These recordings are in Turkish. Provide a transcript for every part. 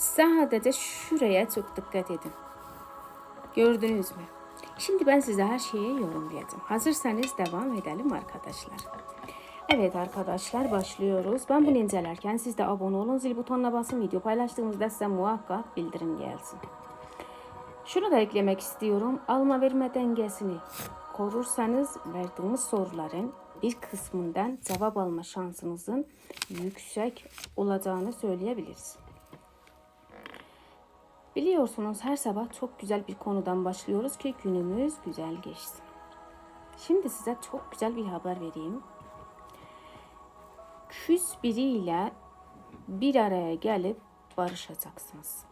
Sadece şuraya çok dikkat edin. Gördünüz mü? Şimdi ben size her şeyi yorumlayacağım. Hazırsanız devam edelim arkadaşlar. Evet arkadaşlar başlıyoruz. Ben bunu incelerken siz de abone olun. Zil butonuna basın. Video paylaştığımızda size muhakkak bildirim gelsin. Şunu da eklemek istiyorum. Alma verme dengesini korursanız verdiğimiz soruların bir kısmından cevap alma şansınızın yüksek olacağını söyleyebiliriz. Biliyorsunuz her sabah çok güzel bir konudan başlıyoruz ki günümüz güzel geçsin. Şimdi size çok güzel bir haber vereyim. Küs biriyle bir araya gelip barışacaksınız.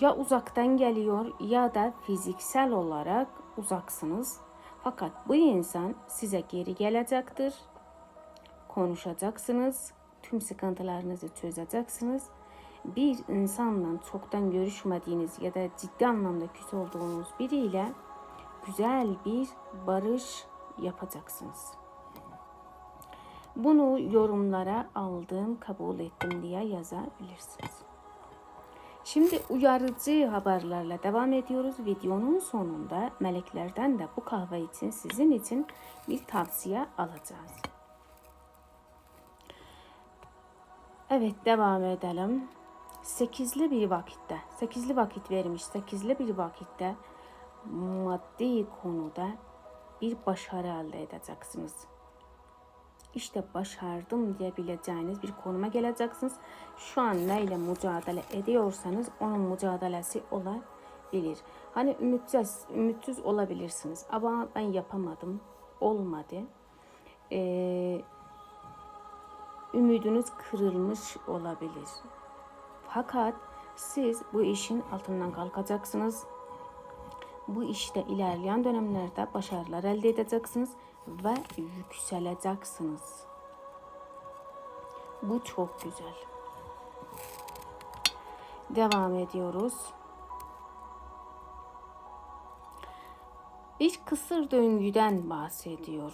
Ya uzaktan geliyor ya da fiziksel olarak uzaksınız. Fakat bu insan size geri gelecektir. Konuşacaksınız. Tüm sıkıntılarınızı çözeceksiniz bir insanla çoktan görüşmediğiniz ya da ciddi anlamda küs olduğunuz biriyle güzel bir barış yapacaksınız. Bunu yorumlara aldım, kabul ettim diye yazabilirsiniz. Şimdi uyarıcı haberlerle devam ediyoruz. Videonun sonunda meleklerden de bu kahve için sizin için bir tavsiye alacağız. Evet devam edelim. Sekizli bir vakitte, sekizli vakit vermiş, sekizli bir vakitte maddi konuda bir başarı elde edeceksiniz. İşte başardım diyebileceğiniz bir konuma geleceksiniz. Şu an neyle mücadele ediyorsanız onun mücadelesi olabilir. Hani ümitsiz, ümitsiz olabilirsiniz. Ama ben yapamadım, olmadı. Ee, ümidiniz kırılmış olabilir. Fakat siz bu işin altından kalkacaksınız. Bu işte ilerleyen dönemlerde başarılar elde edeceksiniz ve yükseleceksiniz. Bu çok güzel. Devam ediyoruz. Bir kısır döngüden bahsediyor.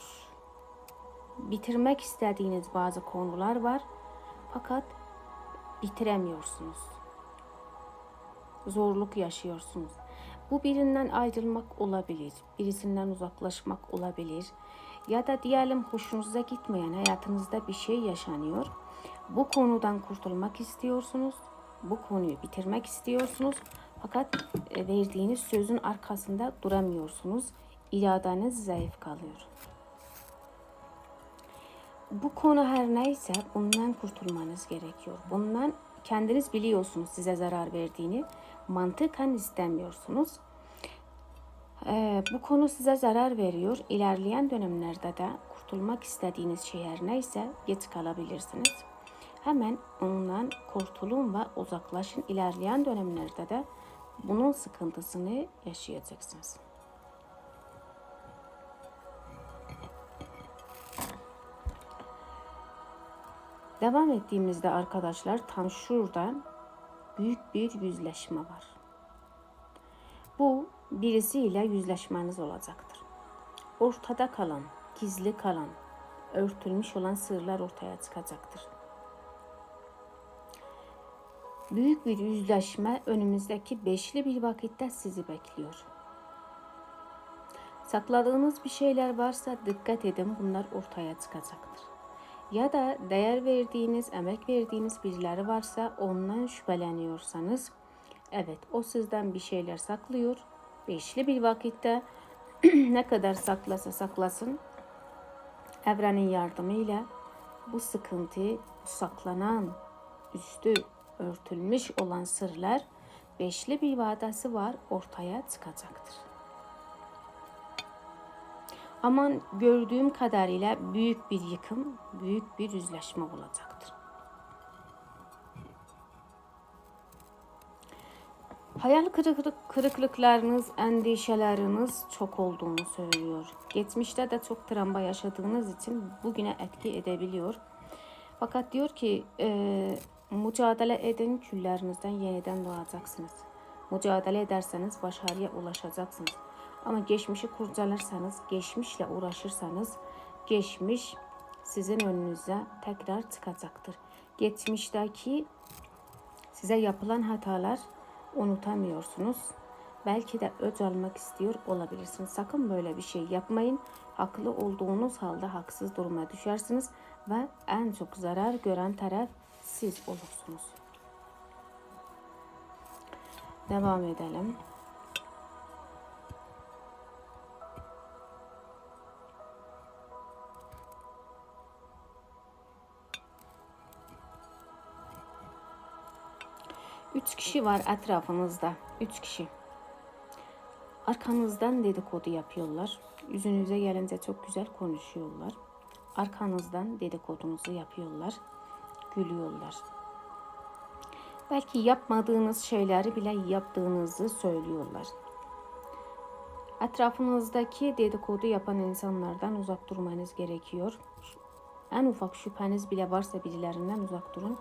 Bitirmek istediğiniz bazı konular var. Fakat bitiremiyorsunuz. Zorluk yaşıyorsunuz. Bu birinden ayrılmak olabilir, birisinden uzaklaşmak olabilir ya da diyelim hoşunuza gitmeyen hayatınızda bir şey yaşanıyor. Bu konudan kurtulmak istiyorsunuz. Bu konuyu bitirmek istiyorsunuz. Fakat e, verdiğiniz sözün arkasında duramıyorsunuz. İradeniz zayıf kalıyor. Bu konu her neyse bundan kurtulmanız gerekiyor. Bundan kendiniz biliyorsunuz size zarar verdiğini. Mantıken istemiyorsunuz. Ee, bu konu size zarar veriyor. İlerleyen dönemlerde de kurtulmak istediğiniz şey her neyse geç kalabilirsiniz. Hemen ondan kurtulun ve uzaklaşın. İlerleyen dönemlerde de bunun sıkıntısını yaşayacaksınız. Devam ettiğimizde arkadaşlar tam şurada büyük bir yüzleşme var. Bu birisiyle yüzleşmeniz olacaktır. Ortada kalan, gizli kalan, örtülmüş olan sırlar ortaya çıkacaktır. Büyük bir yüzleşme önümüzdeki beşli bir vakitte sizi bekliyor. Sakladığınız bir şeyler varsa dikkat edin bunlar ortaya çıkacaktır ya da değer verdiğiniz, emek verdiğiniz birileri varsa ondan şüpheleniyorsanız evet o sizden bir şeyler saklıyor. Beşli bir vakitte ne kadar saklasa saklasın evrenin yardımıyla bu sıkıntı, bu saklanan, üstü örtülmüş olan sırlar beşli bir vadesi var ortaya çıkacaktır. Ama gördüğüm kadarıyla büyük bir yıkım, büyük bir yüzleşme olacaktır. Hayal kırıklık, kırıklıklarınız, endişeleriniz çok olduğunu söylüyor. Geçmişte de çok travma yaşadığınız için bugüne etki edebiliyor. Fakat diyor ki e, mücadele edin küllerinizden yeniden doğacaksınız. Mücadele ederseniz başarıya ulaşacaksınız. Ama geçmişi kurcalarsanız, geçmişle uğraşırsanız geçmiş sizin önünüze tekrar çıkacaktır. Geçmişteki Size yapılan hatalar unutamıyorsunuz. Belki de öc almak istiyor olabilirsiniz. Sakın böyle bir şey yapmayın. Haklı olduğunuz halde haksız duruma düşersiniz ve en çok zarar gören taraf siz olursunuz. Devam edelim. Üç kişi var etrafınızda. Üç kişi. Arkanızdan dedikodu yapıyorlar. Yüzünüze gelince çok güzel konuşuyorlar. Arkanızdan dedikodunuzu yapıyorlar. Gülüyorlar. Belki yapmadığınız şeyleri bile yaptığınızı söylüyorlar. Etrafınızdaki dedikodu yapan insanlardan uzak durmanız gerekiyor. En ufak şüpheniz bile varsa birilerinden uzak durun.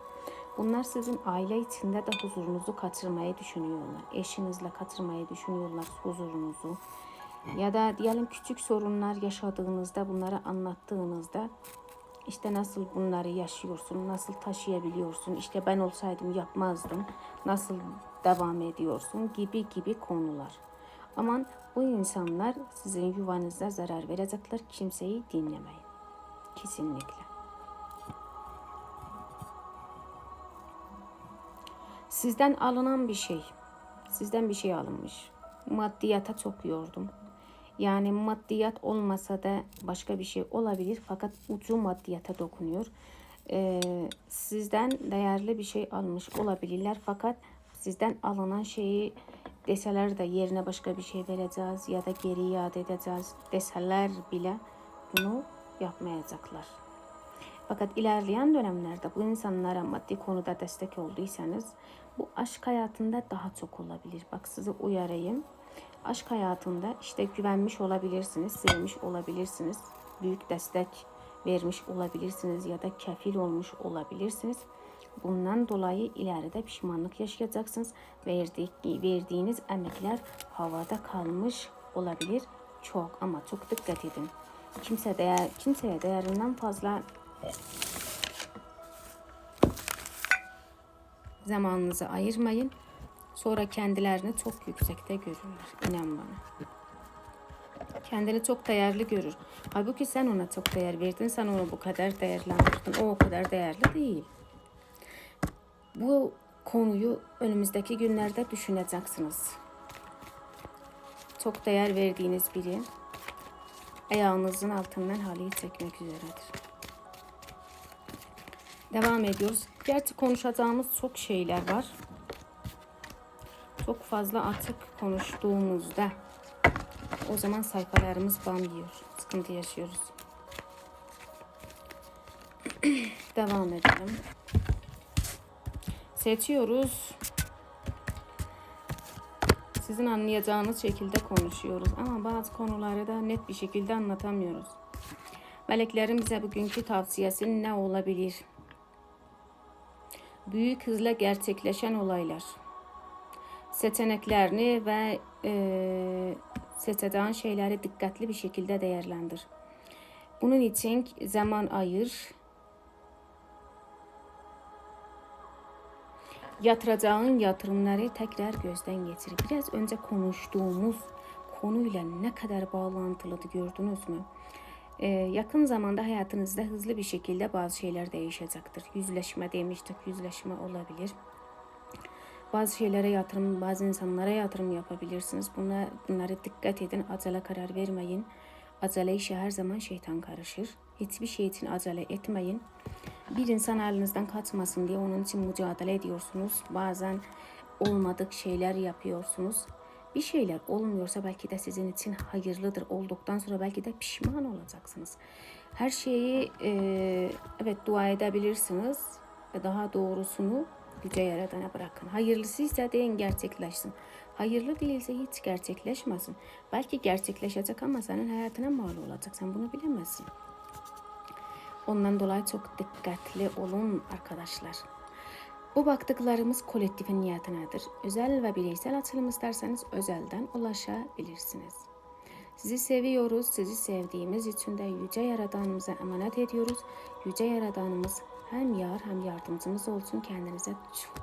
Bunlar sizin aile içinde de huzurunuzu kaçırmayı düşünüyorlar. Eşinizle kaçırmayı düşünüyorlar huzurunuzu. Ya da diyelim küçük sorunlar yaşadığınızda bunları anlattığınızda işte nasıl bunları yaşıyorsun, nasıl taşıyabiliyorsun, işte ben olsaydım yapmazdım, nasıl devam ediyorsun gibi gibi konular. Aman bu insanlar sizin yuvanıza zarar verecekler, kimseyi dinlemeyin. Kesinlikle. Sizden alınan bir şey, sizden bir şey alınmış. Maddiyata çok yordum. Yani maddiyat olmasa da başka bir şey olabilir fakat ucu maddiyata dokunuyor. Ee, sizden değerli bir şey almış olabilirler fakat sizden alınan şeyi deseler de yerine başka bir şey vereceğiz ya da geri iade edeceğiz deseler bile bunu yapmayacaklar. Fakat ilerleyen dönemlerde bu insanlara maddi konuda destek olduysanız bu aşk hayatında daha çok olabilir. Bak sizi uyarayım. Aşk hayatında işte güvenmiş olabilirsiniz, sevmiş olabilirsiniz. Büyük destek vermiş olabilirsiniz ya da kefil olmuş olabilirsiniz. Bundan dolayı ileride pişmanlık yaşayacaksınız. Verdiği, verdiğiniz emekler havada kalmış olabilir. Çok ama çok dikkat edin. Kimse değer, kimseye değerinden fazla zamanınızı ayırmayın. Sonra kendilerini çok yüksekte görürler. İnan bana. Kendini çok değerli görür. Halbuki sen ona çok değer verdin. Sen onu bu kadar değerlendirdin. O o kadar değerli değil. Bu konuyu önümüzdeki günlerde düşüneceksiniz. Çok değer verdiğiniz biri ayağınızın altından halıyı çekmek üzeredir. Devam ediyoruz. Gerçi konuşacağımız çok şeyler var. Çok fazla açık konuştuğumuzda o zaman sayfalarımız bam. Sıkıntı yaşıyoruz. Devam edelim. Seçiyoruz. Sizin anlayacağınız şekilde konuşuyoruz ama bazı konuları da net bir şekilde anlatamıyoruz. Meleklerin bize bugünkü tavsiyesi ne olabilir? Büyük hızla gerçekleşen olaylar. Seçeneklerini ve e, seçeceğin şeyleri dikkatli bir şekilde değerlendir. Bunun için zaman ayır. Yatıracağın yatırımları tekrar gözden geçir. Biraz önce konuştuğumuz konuyla ne kadar bağlantılıdır gördünüz mü? Ee, yakın zamanda hayatınızda hızlı bir şekilde bazı şeyler değişecektir. Yüzleşme demiştik, yüzleşme olabilir. Bazı şeylere yatırım, bazı insanlara yatırım yapabilirsiniz. Buna, bunlara dikkat edin, acele karar vermeyin. Acele işe her zaman şeytan karışır. Hiçbir şey için acele etmeyin. Bir insan elinizden kaçmasın diye onun için mücadele ediyorsunuz. Bazen olmadık şeyler yapıyorsunuz bir şeyler olmuyorsa belki de sizin için hayırlıdır. Olduktan sonra belki de pişman olacaksınız. Her şeyi e, evet dua edebilirsiniz ve daha doğrusunu Yüce Yaradan'a bırakın. Hayırlısıysa deyin gerçekleşsin. Hayırlı değilse hiç gerçekleşmesin. Belki gerçekleşecek ama senin hayatına mal olacak. Sen bunu bilemezsin. Ondan dolayı çok dikkatli olun arkadaşlar. Bu baktıklarımız kolektifin niyetinədir. Özel ve bireysel açılım isterseniz özelden ulaşabilirsiniz. Sizi seviyoruz. Sizi sevdiğimiz için de Yüce Yaradanımıza emanet ediyoruz. Yüce Yaradanımız hem yar hem yardımcımız olsun. Kendinize çok